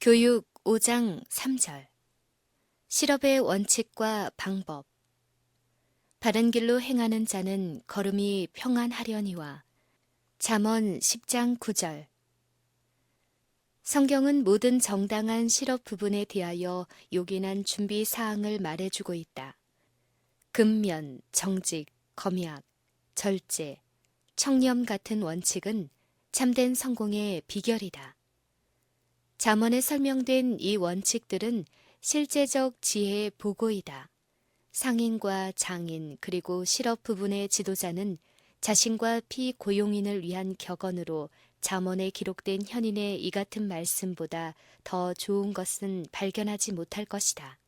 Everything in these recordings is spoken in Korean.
교육 5장 3절 실업의 원칙과 방법 바른 길로 행하는 자는 걸음이 평안하려니와 잠언 10장 9절 성경은 모든 정당한 실업 부분에 대하여 요긴한 준비 사항을 말해주고 있다. 근면, 정직, 검약, 절제, 청렴 같은 원칙은 참된 성공의 비결이다. 잠언에 설명된 이 원칙들은 실제적 지혜의 보고이다. 상인과 장인 그리고 실업 부분의 지도자는 자신과 피고용인을 위한 격언으로 잠언에 기록된 현인의 이 같은 말씀보다 더 좋은 것은 발견하지 못할 것이다.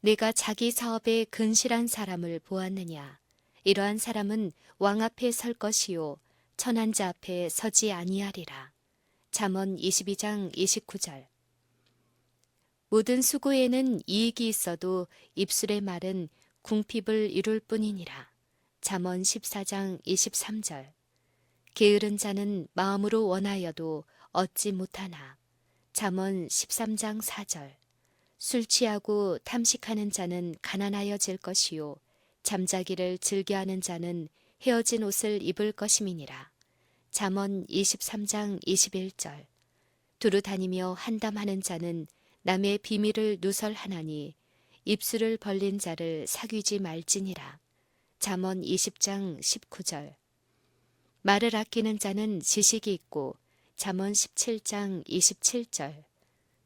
내가 자기 사업에 근실한 사람을 보았느냐? 이러한 사람은 왕 앞에 설 것이요 천한 자 앞에 서지 아니하리라. 잠언 22장 29절 모든 수고에는 이익이 있어도 입술의 말은 궁핍을 이룰 뿐이니라. 잠언 14장 23절 게으른 자는 마음으로 원하여도 얻지 못하나. 잠언 13장 4절 술 취하고 탐식하는 자는 가난하여질 것이요 잠자기를 즐겨하는 자는 헤어진 옷을 입을 것임이니라. 잠언 23장 21절 두루 다니며 한담하는 자는 남의 비밀을 누설하나니 입술을 벌린 자를 사귀지 말지니라. 잠언 20장 19절 말을 아끼는 자는 지식이 있고 잠언 17장 27절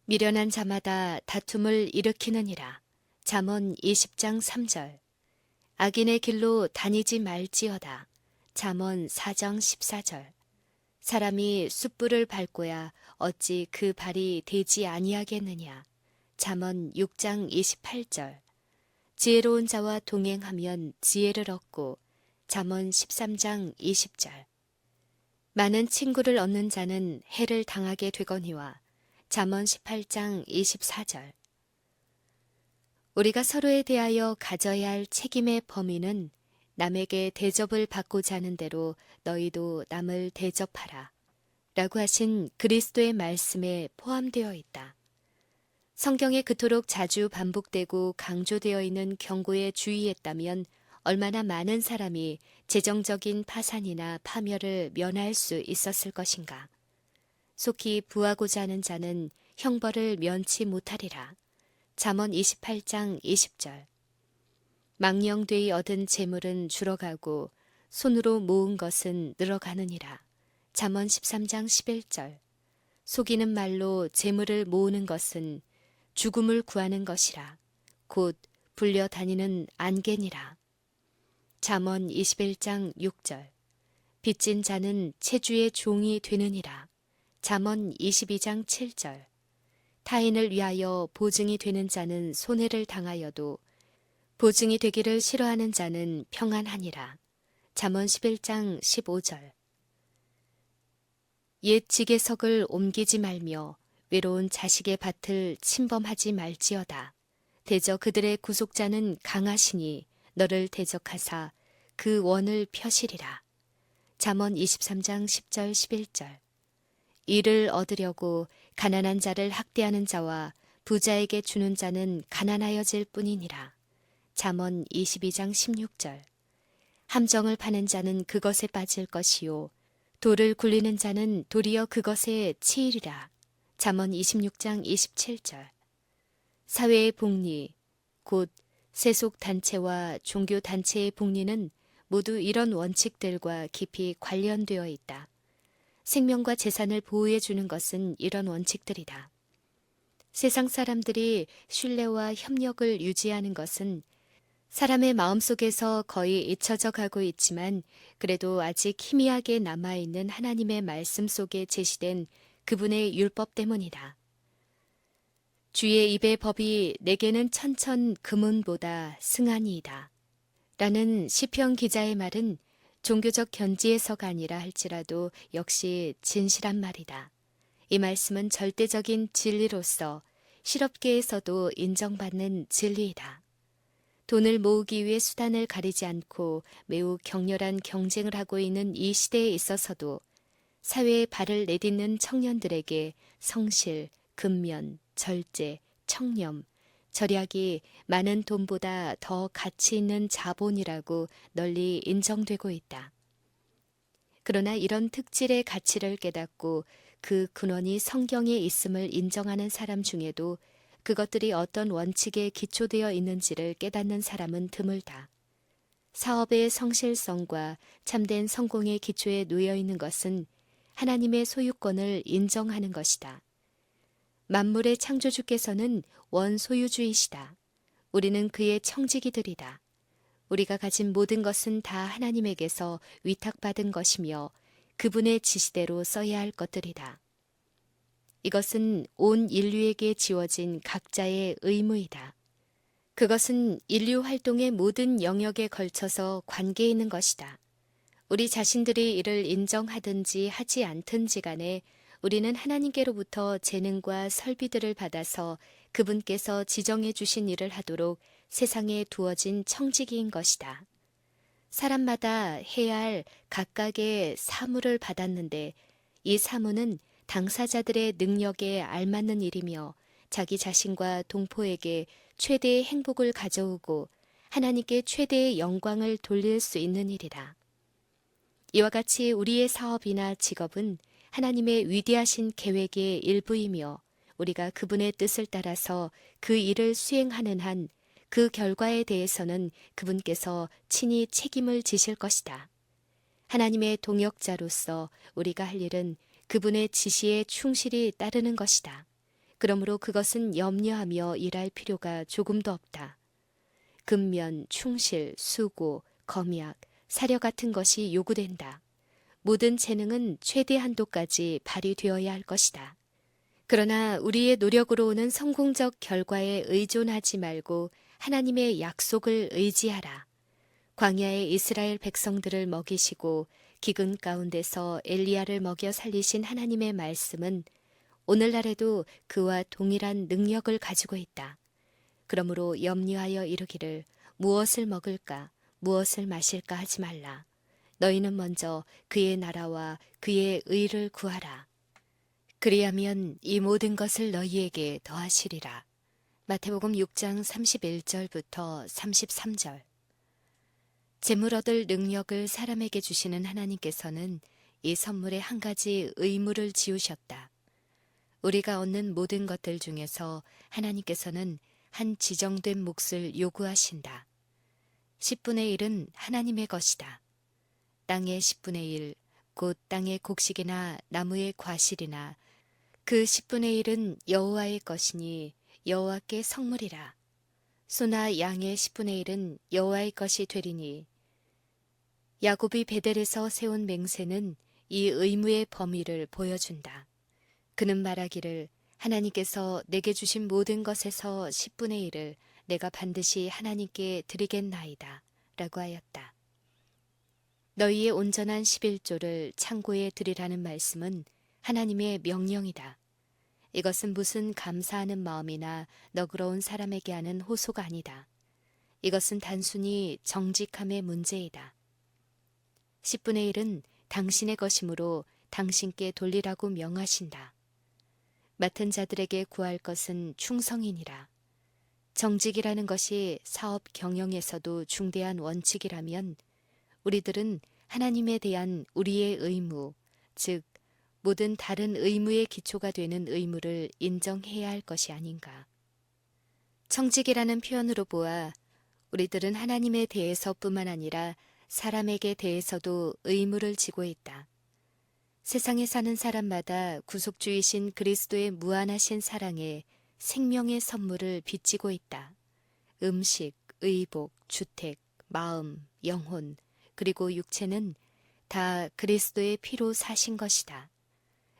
미련한 자마다 다툼을 일으키느니라. 잠언 20장 3절 악인의 길로 다니지 말지어다. 잠언 4장 14절. 사람이 숯불을 밟고야 어찌 그 발이 되지 아니하겠느냐. 잠언 6장 28절. 지혜로운 자와 동행하면 지혜를 얻고 잠언 13장 20절. 많은 친구를 얻는 자는 해를 당하게 되거니와 잠언 18장 24절. 우리가 서로에 대하여 가져야 할 책임의 범위는 남에게 대접을 받고자 하는 대로 너희도 남을 대접하라. 라고 하신 그리스도의 말씀에 포함되어 있다. 성경에 그토록 자주 반복되고 강조되어 있는 경고에 주의했다면 얼마나 많은 사람이 재정적인 파산이나 파멸을 면할 수 있었을 것인가. 속히 부하고자 하는 자는 형벌을 면치 못하리라. 잠언 28장 20절 망령되이 얻은 재물은 줄어가고 손으로 모은 것은 늘어가느니라. 잠언 13장 11절 속이는 말로 재물을 모으는 것은 죽음을 구하는 것이라. 곧 불려 다니는 안개니라. 잠언 21장 6절 빚진 자는 체주의 종이 되느니라. 잠언 22장 7절 타인을 위하여 보증이 되는 자는 손해를 당하여도 보증이 되기를 싫어하는 자는 평안하니라. 잠언 11장 15절 옛 지게석을 옮기지 말며 외로운 자식의 밭을 침범하지 말지어다. 대저 그들의 구속자는 강하시니 너를 대적하사 그 원을 펴시리라. 잠언 23장 10절 11절 이를 얻으려고 가난한 자를 학대하는 자와 부자에게 주는 자는 가난하여질 뿐이니라. 잠언 22장 16절 함정을 파는 자는 그것에 빠질 것이요 돌을 굴리는 자는 도리어 그것에 치이리라. 잠언 26장 27절 사회의 복리 곧 세속 단체와 종교 단체의 복리는 모두 이런 원칙들과 깊이 관련되어 있다. 생명과 재산을 보호해 주는 것은 이런 원칙들이다. 세상 사람들이 신뢰와 협력을 유지하는 것은 사람의 마음속에서 거의 잊혀져 가고 있지만 그래도 아직 희미하게 남아있는 하나님의 말씀 속에 제시된 그분의 율법 때문이다. 주의 입의 법이 내게는 천천 금은보다 승하니이다. 라는 시편 기자의 말은 종교적 견지에서가 아니라 할지라도 역시 진실한 말이다. 이 말씀은 절대적인 진리로서 실업계에서도 인정받는 진리이다. 돈을 모으기 위해 수단을 가리지 않고 매우 격렬한 경쟁을 하고 있는 이 시대에 있어서도 사회에 발을 내딛는 청년들에게 성실, 근면, 절제, 청렴, 절약이 많은 돈보다 더 가치 있는 자본이라고 널리 인정되고 있다. 그러나 이런 특질의 가치를 깨닫고 그 근원이 성경에 있음을 인정하는 사람 중에도 그것들이 어떤 원칙에 기초되어 있는지를 깨닫는 사람은 드물다. 사업의 성실성과 참된 성공의 기초에 놓여 있는 것은 하나님의 소유권을 인정하는 것이다. 만물의 창조주께서는 원소유주이시다. 우리는 그의 청지기들이다. 우리가 가진 모든 것은 다 하나님에게서 위탁받은 것이며 그분의 지시대로 써야 할 것들이다. 이것은 온 인류에게 지워진 각자의 의무이다. 그것은 인류 활동의 모든 영역에 걸쳐서 관계 있는 것이다. 우리 자신들이 이를 인정하든지 하지 않든지 간에 우리는 하나님께로부터 재능과 설비들을 받아서 그분께서 지정해 주신 일을 하도록 세상에 두어진 청지기인 것이다. 사람마다 해야 할 각각의 사무를 받았는데 이 사무는 당사자들의 능력에 알맞는 일이며 자기 자신과 동포에게 최대의 행복을 가져오고 하나님께 최대의 영광을 돌릴 수 있는 일이다. 이와 같이 우리의 사업이나 직업은 하나님의 위대하신 계획의 일부이며 우리가 그분의 뜻을 따라서 그 일을 수행하는 한 그 결과에 대해서는 그분께서 친히 책임을 지실 것이다. 하나님의 동역자로서 우리가 할 일은 그분의 지시에 충실히 따르는 것이다. 그러므로 그것은 염려하며 일할 필요가 조금도 없다. 근면, 충실, 수고, 검약, 사려 같은 것이 요구된다. 모든 재능은 최대 한도까지 발휘되어야 할 것이다. 그러나 우리의 노력으로 오는 성공적 결과에 의존하지 말고 하나님의 약속을 의지하라. 광야의 이스라엘 백성들을 먹이시고 기근 가운데서 엘리야를 먹여 살리신 하나님의 말씀은 오늘날에도 그와 동일한 능력을 가지고 있다. 그러므로 염려하여 이르기를 무엇을 먹을까, 무엇을 마실까 하지 말라. 너희는 먼저 그의 나라와 그의 의를 구하라. 그리하면 이 모든 것을 너희에게 더하시리라. 마태복음 6장 31절부터 33절. 재물 얻을 능력을 사람에게 주시는 하나님께서는 이 선물에 한 가지 의무를 지우셨다. 우리가 얻는 모든 것들 중에서 하나님께서는 한 지정된 몫을 요구하신다. 10분의 1은 하나님의 것이다. 땅의 10분의 1, 곧 땅의 곡식이나 나무의 과실이나 그 10분의 1은 여호와의 것이니 여호와께 성물이라. 소나 양의 10분의 1은 여호와의 것이 되리니 야곱이 베델에서 세운 맹세는 이 의무의 범위를 보여준다. 그는 말하기를 하나님께서 내게 주신 모든 것에서 10분의 1을 내가 반드시 하나님께 드리겠나이다. 라고 하였다. 너희의 온전한 11조를 창고에 드리라는 말씀은 하나님의 명령이다. 이것은 무슨 감사하는 마음이나 너그러운 사람에게 하는 호소가 아니다. 이것은 단순히 정직함의 문제이다. 10분의 1은 당신의 것이므로 당신께 돌리라고 명하신다. 맡은 자들에게 구할 것은 충성이니라. 정직이라는 것이 사업 경영에서도 중대한 원칙이라면 우리들은 하나님에 대한 우리의 의무, 즉 모든 다른 의무의 기초가 되는 의무를 인정해야 할 것이 아닌가. 청직이라는 표현으로 보아 우리들은 하나님에 대해서뿐만 아니라 사람에게 대해서도 의무를 지고 있다. 세상에 사는 사람마다 구속주이신 그리스도의 무한하신 사랑에 생명의 선물을 빚지고 있다. 음식, 의복, 주택, 마음, 영혼, 그리고 육체는 다 그리스도의 피로 사신 것이다.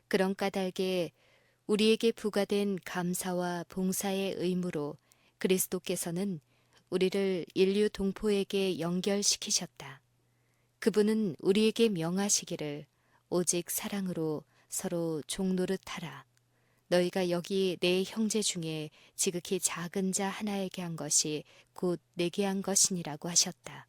그런 까닭에 우리에게 부과된 감사와 봉사의 의무로 그리스도께서는 우리를 인류 동포에게 연결시키셨다. 그분은 우리에게 명하시기를 오직 사랑으로 서로 종노릇하라. 너희가 여기 내 형제 중에 지극히 작은 자 하나에게 한 것이 곧 내게 한 것이니라고 하셨다.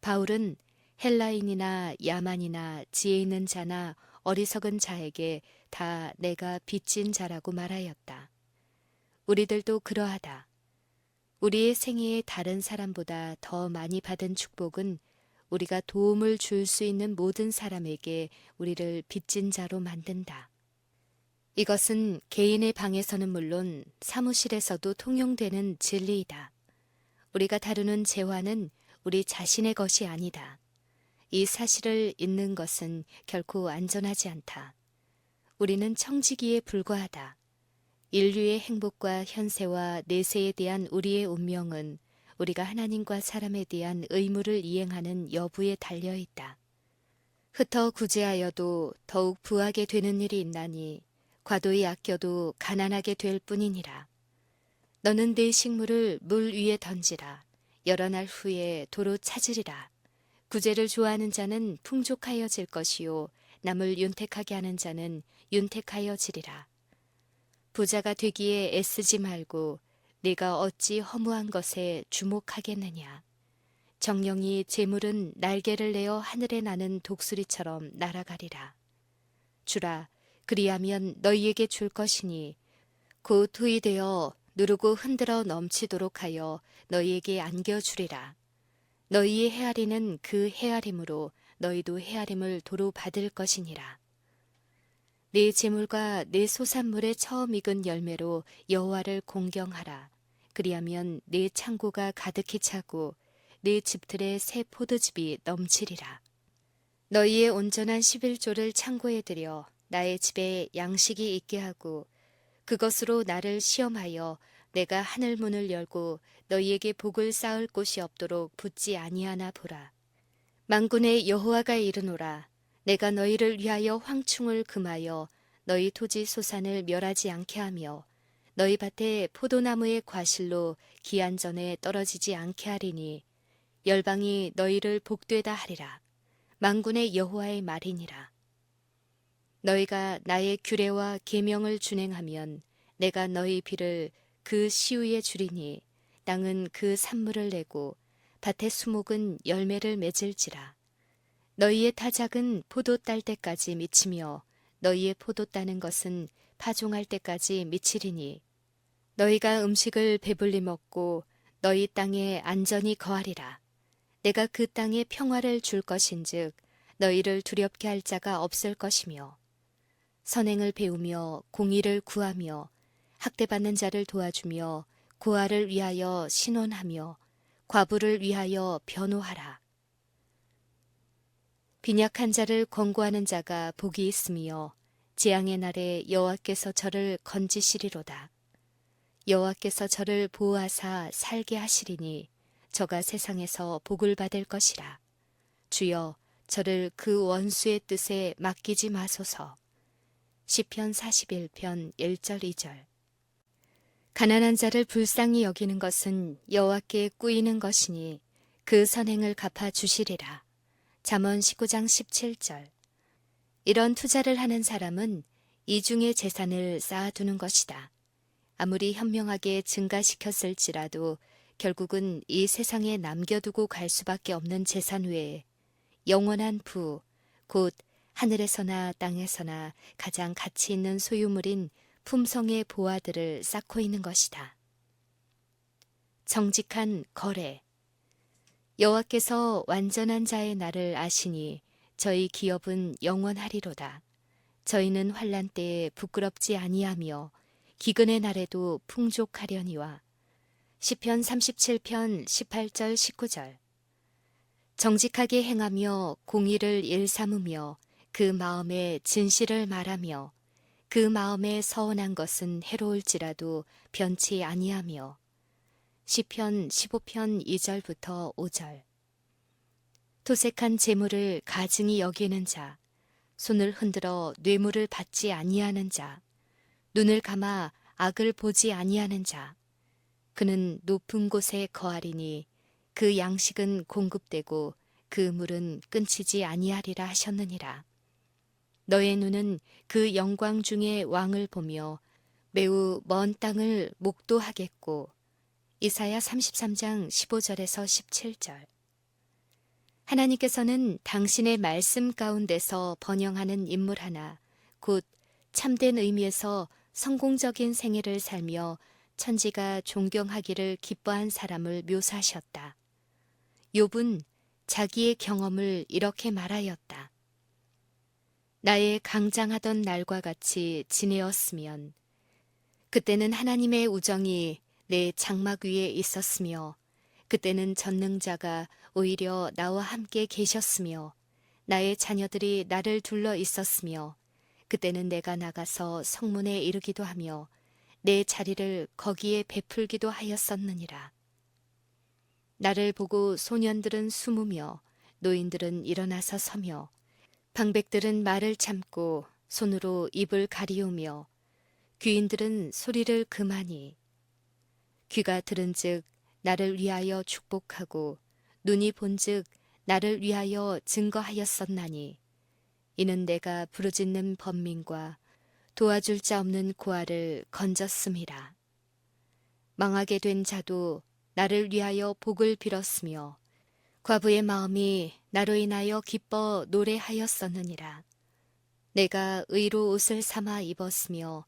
바울은 헬라인이나 야만이나 지혜 있는 자나 어리석은 자에게 다 내가 빚진 자라고 말하였다. 우리들도 그러하다. 우리의 생애에 다른 사람보다 더 많이 받은 축복은 우리가 도움을 줄 수 있는 모든 사람에게 우리를 빚진 자로 만든다. 이것은 개인의 방에서는 물론 사무실에서도 통용되는 진리이다. 우리가 다루는 재화는 우리 자신의 것이 아니다. 이 사실을 잊는 것은 결코 안전하지 않다. 우리는 청지기에 불과하다. 인류의 행복과 현세와 내세에 대한 우리의 운명은 우리가 하나님과 사람에 대한 의무를 이행하는 여부에 달려 있다. 흩어 구제하여도 더욱 부하게 되는 일이 있나니 과도히 아껴도 가난하게 될 뿐이니라. 너는 내 식물을 물 위에 던지라. 여러 날 후에 도로 찾으리라. 구제를 좋아하는 자는 풍족하여질 것이요 남을 윤택하게 하는 자는 윤택하여지리라. 부자가 되기에 애쓰지 말고 네가 어찌 허무한 것에 주목하겠느냐. 정령이 재물은 날개를 내어 하늘에 나는 독수리처럼 날아가리라. 주라, 그리하면 너희에게 줄 것이니 곧 후이 되어 누르고 흔들어 넘치도록 하여 너희에게 안겨주리라. 너희의 헤아리는 그 헤아림으로 너희도 헤아림을 도로 받을 것이니라. 네 재물과 네 소산물의 처음 익은 열매로 여호와를 공경하라. 그리하면 네 창고가 가득히 차고 네 집들의 새 포도즙이 넘치리라. 너희의 온전한 11조를 창고에 들여 나의 집에 양식이 있게 하고 그것으로 나를 시험하여 내가 하늘 문을 열고 너희에게 복을 쌓을 곳이 없도록 붙지 아니하나 보라. 만군의 여호와가 이르노라. 내가 너희를 위하여 황충을 금하여 너희 토지 소산을 멸하지 않게 하며 너희 밭에 포도나무의 과실로 기한 전에 떨어지지 않게 하리니 열방이 너희를 복되다 하리라. 만군의 여호와의 말이니라. 너희가 나의 규례와 계명을 준행하면 내가 너희 비를 그 시우에 주리니 땅은 그 산물을 내고 밭의 수목은 열매를 맺을지라. 너희의 타작은 포도 딸 때까지 미치며 너희의 포도 따는 것은 파종할 때까지 미치리니 너희가 음식을 배불리 먹고 너희 땅에 안전히 거하리라. 내가 그 땅에 평화를 줄 것인즉 너희를 두렵게 할 자가 없을 것이며 선행을 배우며 공의를 구하며 학대받는 자를 도와주며 고아를 위하여 신원하며 과부를 위하여 변호하라. 빈약한 자를 권고하는 자가 복이 있으며 재앙의 날에 여호와께서 저를 건지시리로다. 여호와께서 저를 보호하사 살게 하시리니 저가 세상에서 복을 받을 것이라. 주여 저를 그 원수의 뜻에 맡기지 마소서. 시편 41편 1절 2절 가난한 자를 불쌍히 여기는 것은 여호와께 꾸이는 것이니 그 선행을 갚아 주시리라. 잠언 19장 17절 이런 투자를 하는 사람은 이중의 재산을 쌓아두는 것이다. 아무리 현명하게 증가시켰을지라도 결국은 이 세상에 남겨두고 갈 수밖에 없는 재산 외에 영원한 부, 곧 하늘에서나 땅에서나 가장 가치 있는 소유물인 품성의 보화들을 쌓고 있는 것이다. 정직한 거래. 여호와께서 완전한 자의 날을 아시니 저희 기업은 영원하리로다. 저희는 환란 때에 부끄럽지 아니하며 기근의 날에도 풍족하려니와 시편 37편 18절 19절 정직하게 행하며 공의를 일삼으며 그 마음에 진실을 말하며 그 마음에 서운한 것은 해로울지라도 변치 아니하며 시편 15편 2절부터 5절. 토색한 재물을 가증히 여기는 자 손을 흔들어 뇌물을 받지 아니하는 자 눈을 감아 악을 보지 아니하는 자 그는 높은 곳에 거하리니 그 양식은 공급되고 그 물은 끊치지 아니하리라 하셨느니라. 너의 눈은 그 영광 중에 왕을 보며 매우 먼 땅을 목도하겠고 이사야 33장 15절에서 17절 하나님께서는 당신의 말씀 가운데서 번영하는 인물 하나, 곧 참된 의미에서 성공적인 생애를 살며 천지가 존경하기를 기뻐한 사람을 묘사하셨다. 욥은 자기의 경험을 이렇게 말하였다. 나의 강장하던 날과 같이 지내었으면 그때는 하나님의 우정이 내 장막 위에 있었으며 그때는 전능자가 오히려 나와 함께 계셨으며 나의 자녀들이 나를 둘러 있었으며 그때는 내가 나가서 성문에 이르기도 하며 내 자리를 거기에 베풀기도 하였었느니라. 나를 보고 소년들은 숨으며 노인들은 일어나서 서며 방백들은 말을 참고 손으로 입을 가리우며 귀인들은 소리를 그만이 귀가 들은즉 나를 위하여 축복하고 눈이 본즉 나를 위하여 증거하였었나니. 이는 내가 부르짖는 번민과 도와줄 자 없는 고아를 건졌음이라. 망하게 된 자도 나를 위하여 복을 빌었으며 과부의 마음이 나로 인하여 기뻐 노래하였었느니라. 내가 의로 옷을 삼아 입었으며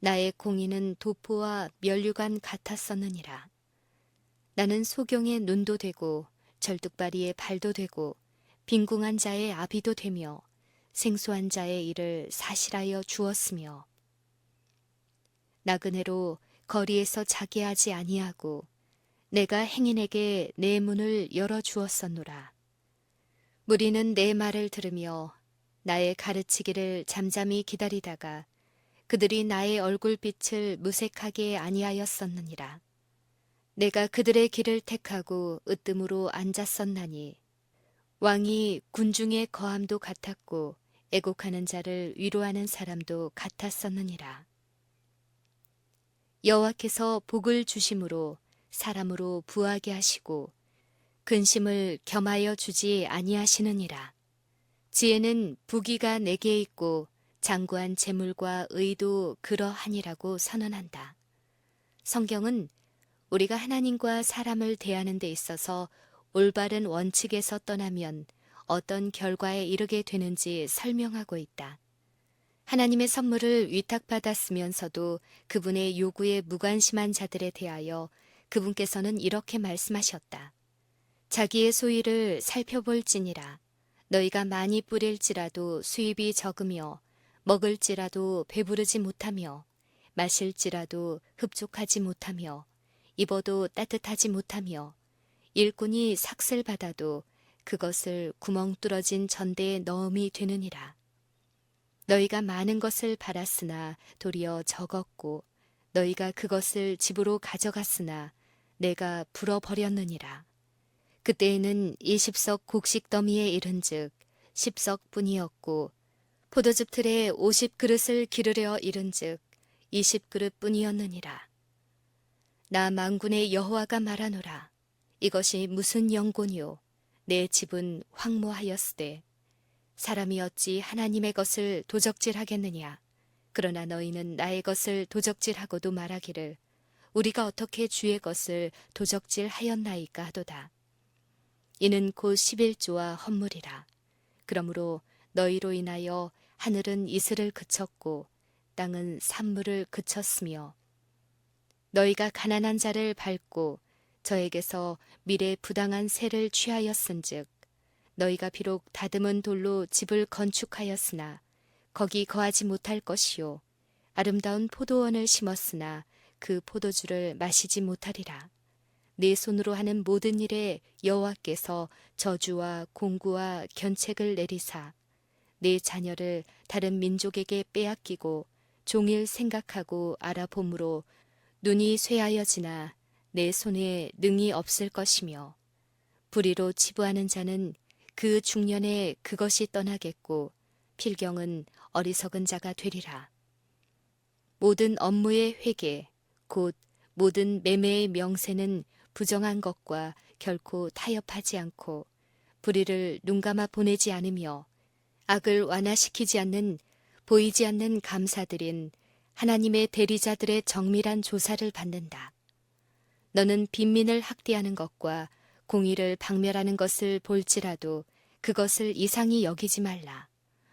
나의 공의는 도포와 면류관 같았었느니라. 나는 소경의 눈도 되고 절뚝바리의 발도 되고 빈궁한 자의 아비도 되며 생소한 자의 일을 사실하여 주었으며 나그네로 거리에서 자게 하지 아니하고 내가 행인에게 내 문을 열어 주었었노라. 무리는 내 말을 들으며 나의 가르치기를 잠잠히 기다리다가 그들이 나의 얼굴빛을 무색하게 아니하였었느니라. 내가 그들의 길을 택하고 으뜸으로 앉았었나니 왕이 군중의 거함도 같았고 애곡하는 자를 위로하는 사람도 같았었느니라. 여호와께서 복을 주심으로 사람으로 부하게 하시고 근심을 겸하여 주지 아니하시느니라. 지혜는 부귀가 내게 있고 장구한 재물과 의도 그러하니라고 선언한다 성경은 우리가 하나님과 사람을 대하는 데 있어서 올바른 원칙에서 떠나면 어떤 결과에 이르게 되는지 설명하고 있다. 하나님의 선물을 위탁받았으면서도 그분의 요구에 무관심한 자들에 대하여 그분께서는 이렇게 말씀하셨다. 자기의 소유를 살펴볼지니라. 너희가 많이 뿌릴지라도 수입이 적으며 먹을지라도 배부르지 못하며 마실지라도 흡족하지 못하며 입어도 따뜻하지 못하며 일꾼이 삭슬 받아도 그것을 구멍 뚫어진 전대에 넣음이 되느니라. 너희가 많은 것을 바랐으나 도리어 적었고 너희가 그것을 집으로 가져갔으나 내가 불어버렸느니라. 그때에는 이십석 곡식 더미에 이른즉 십석 뿐이었고 포도즙 틀에 오십 그릇을 기르려 이른즉 이십 그릇 뿐이었느니라. 나 망군의 여호와가 말하노라. 이것이 무슨 영곤이요? 내 집은 황무하였으되 사람이 어찌 하나님의 것을 도적질하겠느냐? 그러나 너희는 나의 것을 도적질하고도 말하기를 우리가 어떻게 주의 것을 도적질하였나이까 하도다. 이는 곧 11조와 헌물이라. 그러므로 너희로 인하여 하늘은 이슬을 그쳤고 땅은 산물을 그쳤으며 너희가 가난한 자를 밟고 저에게서 미래 부당한 세를 취하였은즉 너희가 비록 다듬은 돌로 집을 건축하였으나 거기 거하지 못할 것이요 아름다운 포도원을 심었으나 그 포도주를 마시지 못하리라. 네 손으로 하는 모든 일에 여호와께서 저주와 공구와 견책을 내리사 네 자녀를 다른 민족에게 빼앗기고 종일 생각하고 알아봄으로 눈이 쇠하여지나 내 손에 능이 없을 것이며 불의로 치부하는 자는 그 중년에 그것이 떠나겠고 필경은 어리석은 자가 되리라. 모든 업무의 회계 곧 모든 매매의 명세는 부정한 것과 결코 타협하지 않고 불의를 눈감아 보내지 않으며 악을 완화시키지 않는 보이지 않는 감사들인 하나님의 대리자들의 정밀한 조사를 받는다. 너는 빈민을 학대하는 것과 공의를 박멸하는 것을 볼지라도 그것을 이상히 여기지 말라.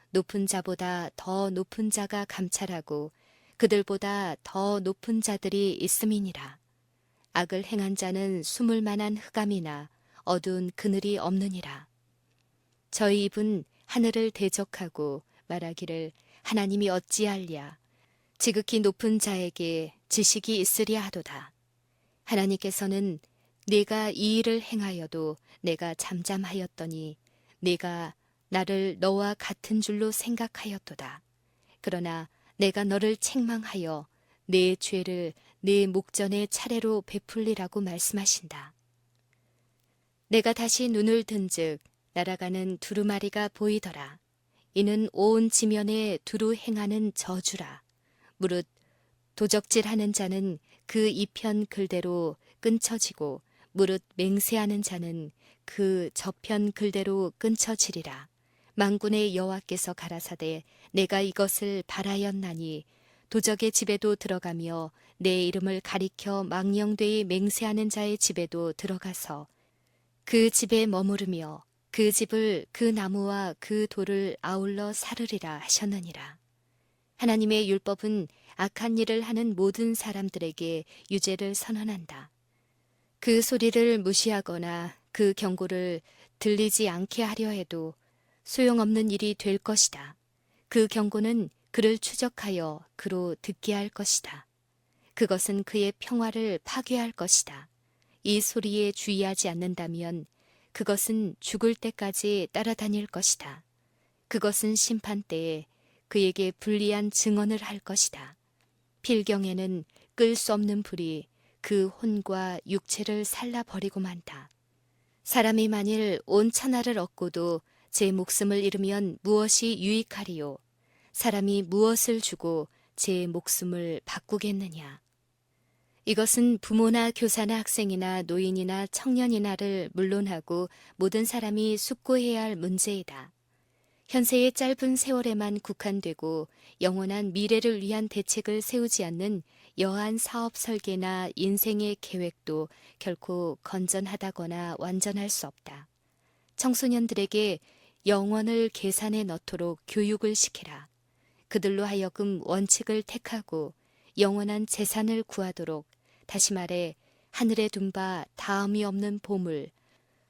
높은 자보다 더 높은 자가 감찰하고 그들보다 더 높은 자들이 있음이니라. 악을 행한 자는 숨을 만한 흑암이나 어두운 그늘이 없느니라. 저희 입은 하늘을 대적하고 말하기를 하나님이 어찌할랴. 지극히 높은 자에게 지식이 있으랴 하도다. 하나님께서는 내가 이 일을 행하여도 내가 잠잠하였더니 내가 나를 너와 같은 줄로 생각하였도다. 그러나 내가 너를 책망하여 내 죄를 내 목전에 차례로 베풀리라고 말씀하신다. 내가 다시 눈을 든즉 날아가는 두루마리가 보이더라. 이는 온 지면에 두루 행하는 저주라. 무릇 도적질하는 자는 그 이편 글대로 끊쳐지고 무릇 맹세하는 자는 그 저편 글대로 끊쳐지리라. 망군의 여호와께서 가라사대 내가 이것을 바라였나니 도적의 집에도 들어가며 내 이름을 가리켜 망령되이 맹세하는 자의 집에도 들어가서 그 집에 머무르며 그 집을 그 나무와 그 돌을 아울러 사르리라 하셨느니라. 하나님의 율법은 악한 일을 하는 모든 사람들에게 유죄를 선언한다. 그 소리를 무시하거나 그 경고를 들리지 않게 하려 해도 소용없는 일이 될 것이다. 그 경고는 그를 추적하여 그로 듣게 할 것이다. 그것은 그의 평화를 파괴할 것이다. 이 소리에 주의하지 않는다면 그것은 죽을 때까지 따라다닐 것이다. 그것은 심판 때에 그에게 불리한 증언을 할 것이다. 필경에는 끌 수 없는 불이 그 혼과 육체를 살라버리고 만다. 사람이 만일 온 천하를 얻고도 제 목숨을 잃으면 무엇이 유익하리요? 사람이 무엇을 주고 제 목숨을 바꾸겠느냐? 이것은 부모나 교사나 학생이나 노인이나 청년이나를 물론하고 모든 사람이 숙고해야 할 문제이다. 현세의 짧은 세월에만 국한되고 영원한 미래를 위한 대책을 세우지 않는 여한 사업 설계나 인생의 계획도 결코 건전하다거나 완전할 수 없다. 청소년들에게 영원을 계산에 넣도록 교육을 시키라. 그들로 하여금 원칙을 택하고 영원한 재산을 구하도록 다시 말해 하늘에 둔 바 다음이 없는 보물,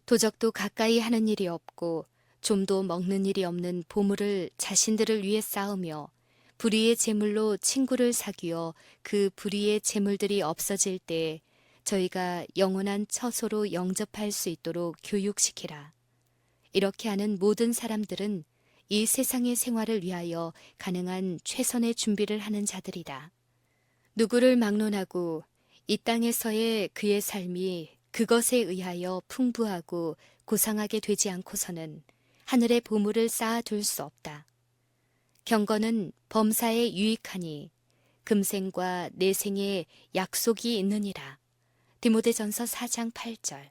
도적도 가까이 하는 일이 없고 좀도 먹는 일이 없는 보물을 자신들을 위해 쌓으며 불의의 재물로 친구를 사귀어 그 불의의 재물들이 없어질 때 저희가 영원한 처소로 영접할 수 있도록 교육시키라. 이렇게 하는 모든 사람들은 이 세상의 생활을 위하여 가능한 최선의 준비를 하는 자들이다. 누구를 막론하고 이 땅에서의 그의 삶이 그것에 의하여 풍부하고 고상하게 되지 않고서는 하늘의 보물을 쌓아둘 수 없다. 경건은 범사에 유익하니 금생과 내생에 약속이 있느니라. 디모데전서 4장 8절